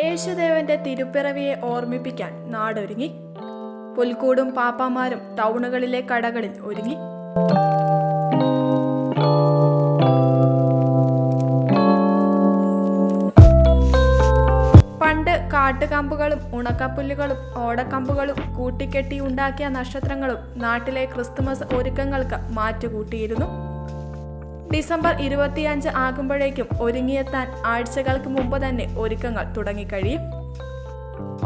യേശുദേവന്റെ തിരുപ്പിറവിയെ ഓർമ്മിപ്പിക്കാൻ നാടൊരുങ്ങി. പുൽക്കൂടും പാപ്പാമാരും ടൗണുകളിലെ കടകളിൽ ഒരുങ്ങി. പണ്ട് കാട്ടുകമ്പുകളും ഉണക്കപ്പുല്ലുകളും ഓടക്കമ്പുകളും കൂട്ടിക്കെട്ടി ഉണ്ടാക്കിയ നക്ഷത്രങ്ങളും നാട്ടിലെ ക്രിസ്തുമസ് ഒരുക്കങ്ങൾക്ക് മാറ്റുകൂട്ടിയിരുന്നു. ഡിസംബർ ഇരുപത്തിയഞ്ച് ആകുമ്പോഴേക്കും ഒരുങ്ങിയെത്താൻ ആഴ്ചകൾക്ക് മുമ്പ് തന്നെ ഒരുക്കങ്ങൾ തുടങ്ങിക്കഴിയും.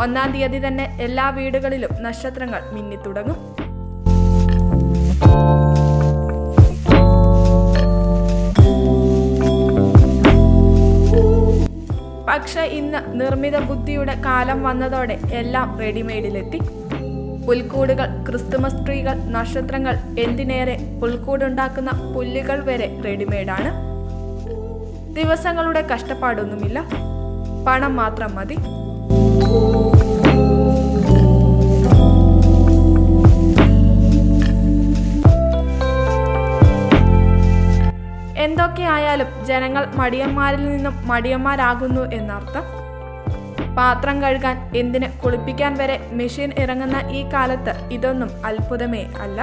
ഒന്നാം തീയതി തന്നെ എല്ലാ വീടുകളിലും നക്ഷത്രങ്ങൾ മിന്നിത്തുടങ്ങും. പക്ഷെ ഇന്ന് നിർമ്മിത ബുദ്ധിയുടെ കാലം വന്നതോടെ എല്ലാം റെഡിമെയ്ഡിലെത്തി. പുൽക്കൂടുകൾ ക്രിസ്തുമസ് ട്രീകൾ നക്ഷത്രങ്ങൾ എന്തിനേറെ പുൽക്കൂടുണ്ടാക്കുന്ന പുല്ലുകൾ വരെ റെഡിമെയ്ഡാണ്. ദിവസങ്ങളുടെ കഷ്ടപ്പാടൊന്നുമില്ല. പണം മാത്രം മതി. എന്തൊക്കെയായാലും ജനങ്ങൾ മടിയന്മാരിൽ നിന്നും മടിയന്മാരാകുന്നു എന്നർത്ഥം. പാത്രം കഴുകാൻ എന്തിന് കുളിപ്പിക്കാൻ വരെ മെഷീൻ ഇറങ്ങുന്ന ഈ കാലത്ത് ഇതൊന്നും അത്ഭുതമേ അല്ല.